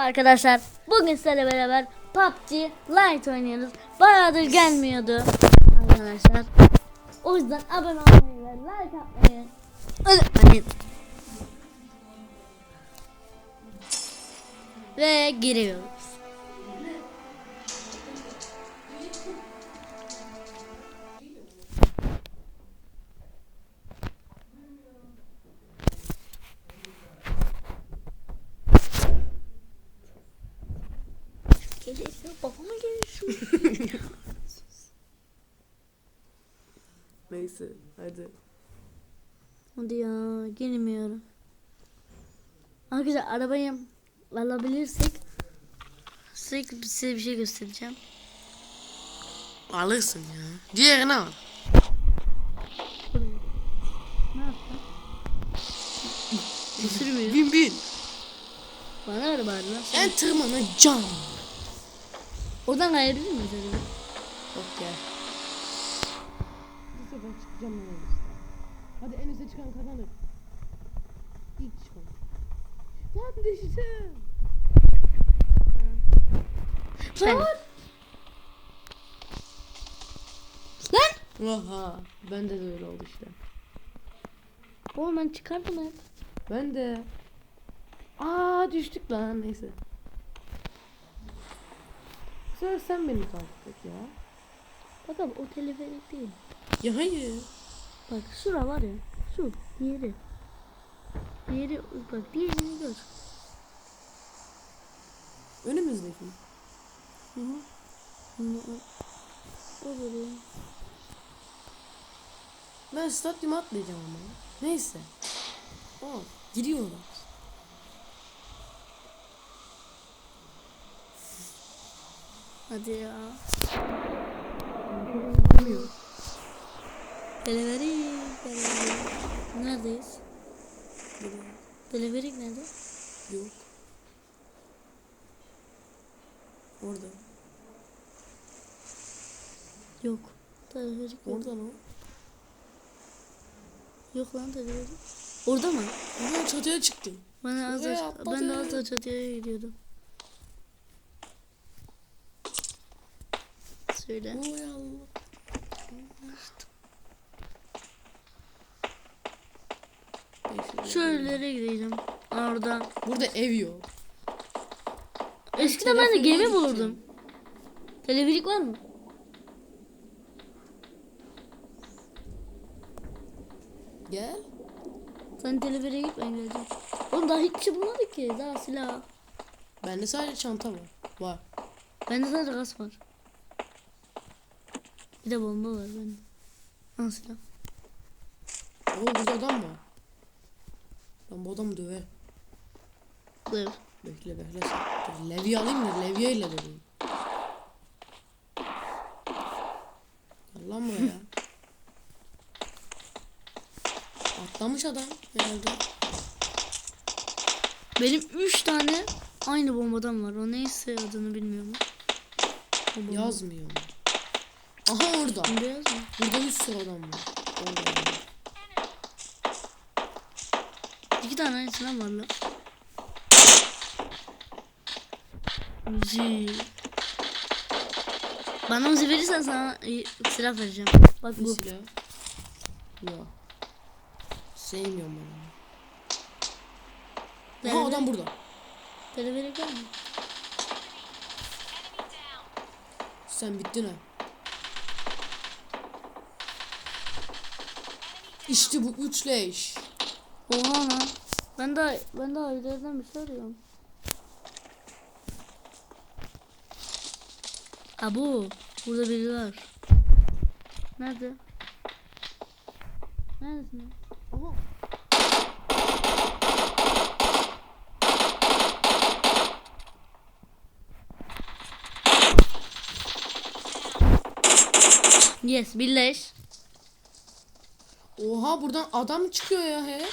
Arkadaşlar bugün sizlerle beraber PUBG Lite oynuyoruz. Bayağıdır gelmiyordu arkadaşlar. O yüzden abone olmayı ve like atmayı unutmayın. Ve giriyoruz. Babama gelirsin. Neyse hadi. Hadi ya girmiyorum. Arkadaşlar arabayı alabilirsek sürekli size bir şey göstereceğim. Alırsın ya. Diğerini al. Sürmüyor. Bin bin. Bana bari lan. Ben tırmanacağım. Oradan kayabilir miyiz acaba? Yok gel. Bu sefer çıkacağım ben en üstte. Hadi en üste çıkan kazanır. İlk çıkan. Lan düştüm. Sen. Lan! Oha. Bende de öyle oldu işte. Oğlum ben çıkardım hep. Ben de. Aa düştük lan neyse. Sefer sen beni takip et ya. Abi o teleferik değil. Ya hayır. Bak şura var ya. Şu diğeri. Diğeri bak diğerini gör. Önümüzdeki. Hı hı. Bunu o. O böyle. Ben stadyuma atlayacağım ama. Neyse. Aa, gidiyorlar. Hadi ya. Bilmiyor. Teleferik. Teleferik. Neredeyiz? Teleferik nerede? Yok. Orada. Yok. Yok. Orada lan. Yok lan teleferik. Orada mı? Oradan çatıya çıktım. Ben az ben de az çatıya gidiyordum. Neyse, Şöylelere gideceğim. Orada. Burada ev yok. Eskiden ben de gemi bulurdum. Teleferik var mı? Gel. Sen teleferiğe git ben geleceğim. Oğlum daha hiçbir şey bulmadık ki. Daha silah. Bende sadece çanta var. Var. Bende sadece gaz var. Bir de bomba var bende. Silah. Oo burada adam var. Ben bu adamı döver. Dur. Bekle bekle. Dur, Levye alayım da levye ile döveyim. Lan buraya. Atlamış adam herhalde. Benim 3 tane aynı bombadan var. O neyse adını bilmiyorum. Bomba. Yazmıyor. Aha orada. Burada bir sürü adam var. Orada. İki tane silah var lan. Uzi. Bana uzi verirsen sana iyi silah vereceğim. Bak bu. silah. Yok. Sevmiyorum ben onu. Aha adam burada. Teleferik var mı? Sen bittin ha. İşte bu üçleş. Oha lan. Ben daha ben daha ileriden bir şey arıyorum. Abu burada biri var. Nerede? Neredesin? Aha. Yes birleş. Oha buradan adam çıkıyor ya he.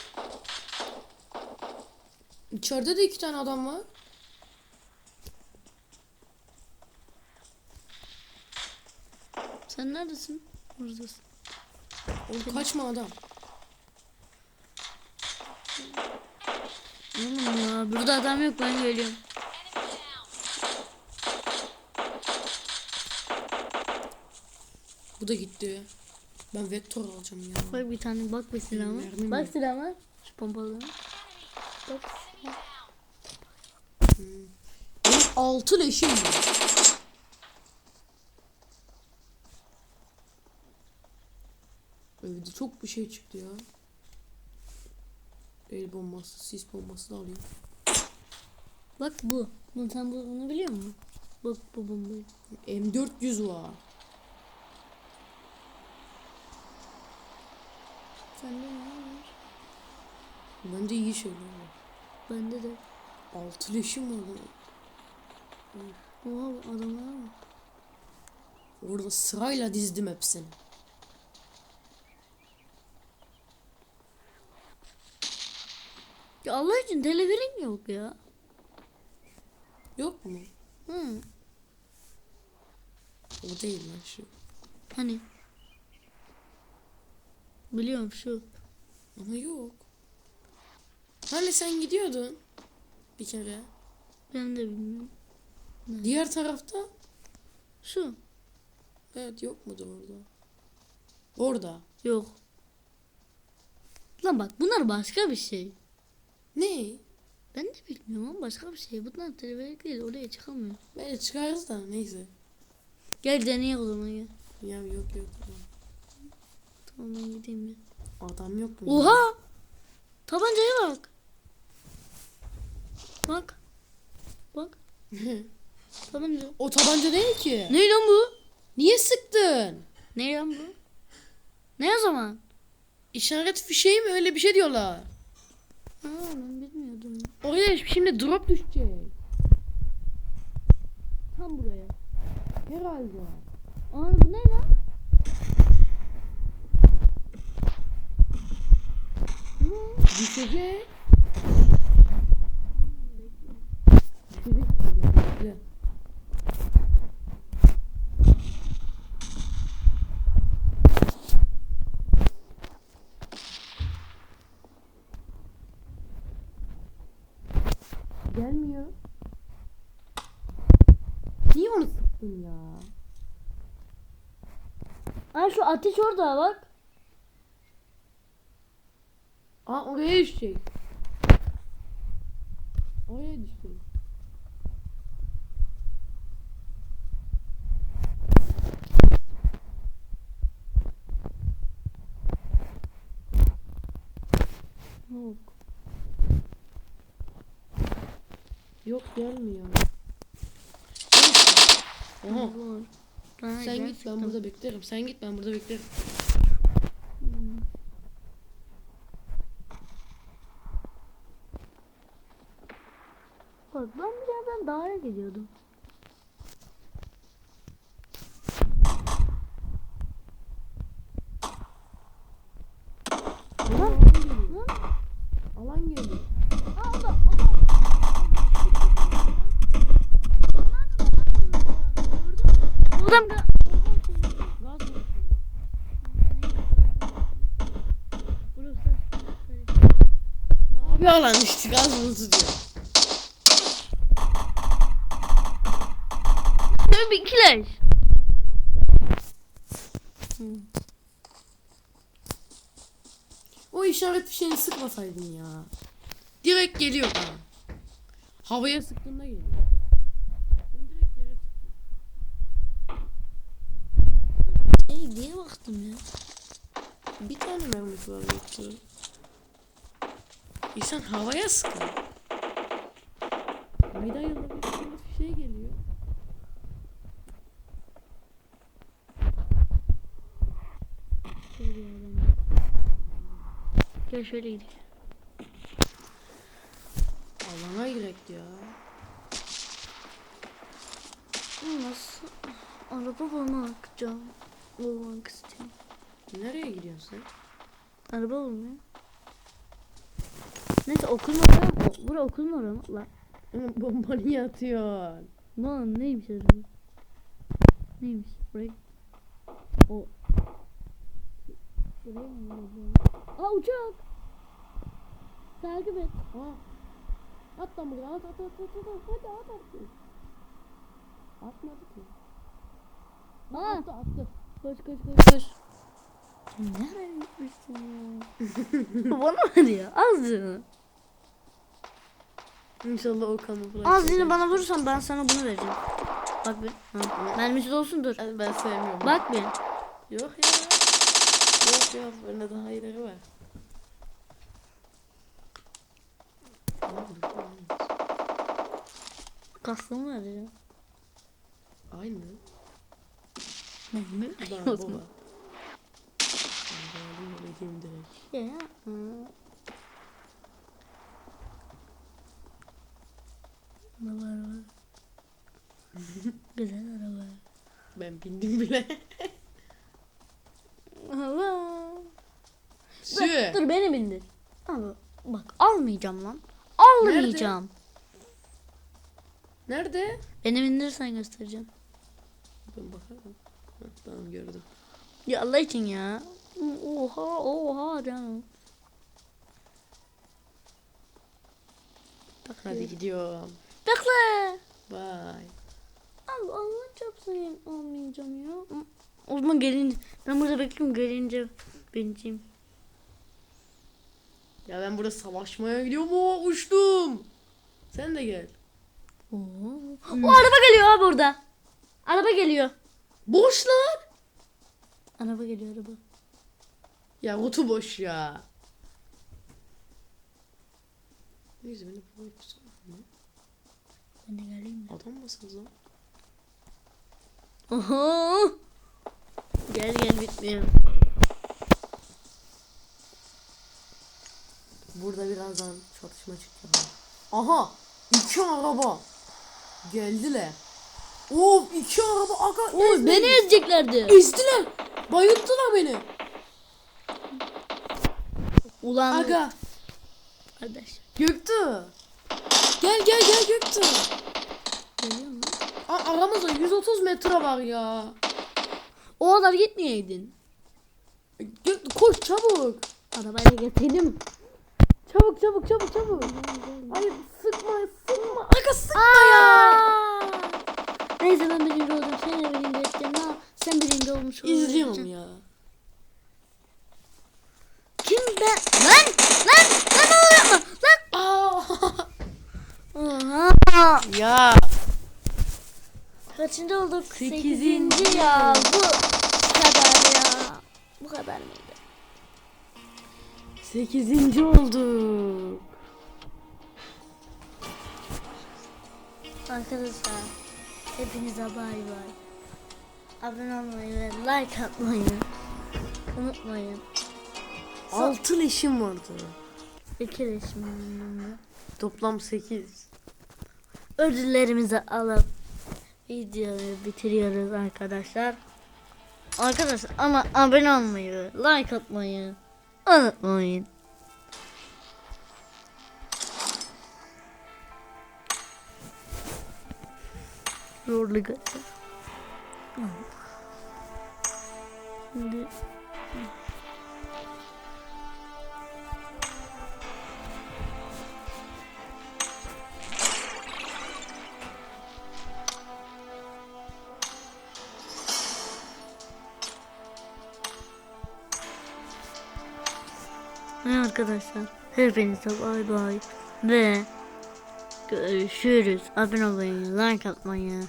İçeride de iki tane adam var. Sen neredesin? Buradasın. Oğlum kaçma adam. Oğlum ya burada adam yok ben geliyorum. Bu da gitti. Ben vektör alacağım ya. Bak bir tane bak bir silahıma. Mermi Bak mi? silahıma. Şu pompalı. Bak. Benim altı leşim var. Evde çok bir şey çıktı ya. El bombası, sis bombası da alayım. Bak bu. Bunu sen bu- bunu biliyor musun? Bak bu bombayı. M400 var. Sende ne var? Bende iyi şeyler var. Bende de. Altı leşim var lan. Oha adamlar mı? Orada sırayla dizdim hepsini. Ya Allah için teleferin yok ya. Yok mu? Hı. O değil lan şu. Hani? Biliyorum şu. Ama yok. Hani sen gidiyordun bir kere. Ben de bilmiyorum. Diğer tarafta Şu. evet yok mudur orada? Orada. Yok. Lan bak bunlar başka bir şey. Ne? Ben de bilmiyorum ama başka bir şey. Bunlar teleferik değil. Oraya çıkamıyor. Böyle çıkarız da neyse. Gel deneyelim o zaman gel. Ya yok yok. Tamam ben gideyim ya. Adam yok mu? Oha! Tabancaya bak. Bak. Bak. Tabanca. o tabanca değil ki. Ne lan bu? Niye sıktın? Ne lan bu? Ne o zaman? İşaret fişeği mi öyle bir şey diyorlar. Aa ben bilmiyordum. Oraya şimdi drop düşecek. Tam buraya. Herhalde. Aa bu ne lan? Bekle. Gelmiyor. Niye onu sıktın ya? Aa şu ateş orada bak. Aa oraya düşecek. Oraya düşecek. Yok. Yok gelmiyor. Oha. Sen git ben burada beklerim. Sen git ben burada beklerim. Hmm. Bak ben yerden dağa gidiyordum. Alan geliyor. Aa o da o da. Burası. Mavi alan işte gaz bulutu diyor. Ne bir kileş. O işaret fişeğini sıkmasaydın ya. Direkt geliyor bana. Havaya sıktığında geliyor. Şimdi direkt yere sıktı. Ey diye baktım ya. Bir tane mermisi var yoksa. İnsan havaya sıkar. Ayda yılda bir tane fişeği geliyor. Şöyle yardım. Gel şöyle gidelim. Alana girek ya. Nasıl? Araba bulmak can. Bulmak istiyorum. Nereye gidiyorsun sen? Araba bulmuyor. Neyse okul mu oraya? O- Bura okul mu oraya? Lan. Ama bomba niye atıyorsun? Lan neymiş araba? Neymiş? Buraya. O. Buraya mı gidiyor? Aa uçak. Takip et. Aa. At lan buradan at at at at at hadi at at. Atmadı ki. Aa Attı attı. Koş koş koş koş. Nereye gitmişsin ya? Bana ver ya. Azıcını. İnşallah o kamuflaj. Azıcını bana vurursan ben sana bunu vereceğim. Bak bir. Ha. Mermisi dolsun dur. Ben, ben sevmiyorum. Bak bir. Yok ya. Yok. Bende daha iyileri var. Kastım var ya. Aynı. Ne öyle diyeyim direkt. Ya. Hı. Araba araba. Güzel araba. Ben bindim bile. Allah. Sü. Dur beni bindir. Abi bak almayacağım lan. Almayacağım. Nerede? Beni bindirirsen göstereceğim. Ben bakarım. Ha, tamam gördüm. Ya Allah için ya. Oha oha canım. Hadi gidiyorum. Bekle. Bye. Abi Allah çarpsın almayacağım ya. O zaman gelince ben burada bekliyorum gelince bineceğim. Ya ben burada savaşmaya gidiyorum. Oo, uçtum. Sen de gel. Oo. O araba geliyor abi orada. Araba geliyor. Boş lan. Araba geliyor araba. Ya rotu boş ya. Neyse beni buraya tutsana. Ben de geleyim mi? Adam mısınız lan? Oho. Gel gel bitmiyor. Burada birazdan çatışma çıkacak. Aha! iki araba. Geldiler. Of iki araba aga ezdi. beni ezeceklerdi. ezdiler. Bayılttılar beni. Ulan Aga kardeş. Göktuğ. Gel gel gel Göktuğ. Geliyor mu? Aa, aramızda 130 metre var ya. O kadar gitmeyeydin. Göktuğ koş çabuk. Arabayla getirelim. Çabuk çabuk çabuk çabuk. Hayır sıkma sıkma. Aga sıkma ya. Aa! Neyse ben birinci oldum. Sen de birinci ettin. Ha, sen birinci olmuş oldun. İzliyorum ya. Kim ben? Lan! Lan! Lan ne oluyor? Lan! Oha! ya. Kaçıncı olduk? Sekizinci. Sekizinci ya. Bu kadar ya. Bu kadar mıydı? Sekizinci olduk. Arkadaşlar hepinize bay bay. Abone olmayı ve like atmayı unutmayın. Altı leşim vardı. İki resmimle Toplam sekiz. ödüllerimizi alıp videoyu bitiriyoruz arkadaşlar. Arkadaşlar ama abone olmayı, like atmayı unutmayın. Zorlu götür. Şimdi arkadaşlar hepinize bay bay ve görüşürüz. Abone olmayı, like atmayı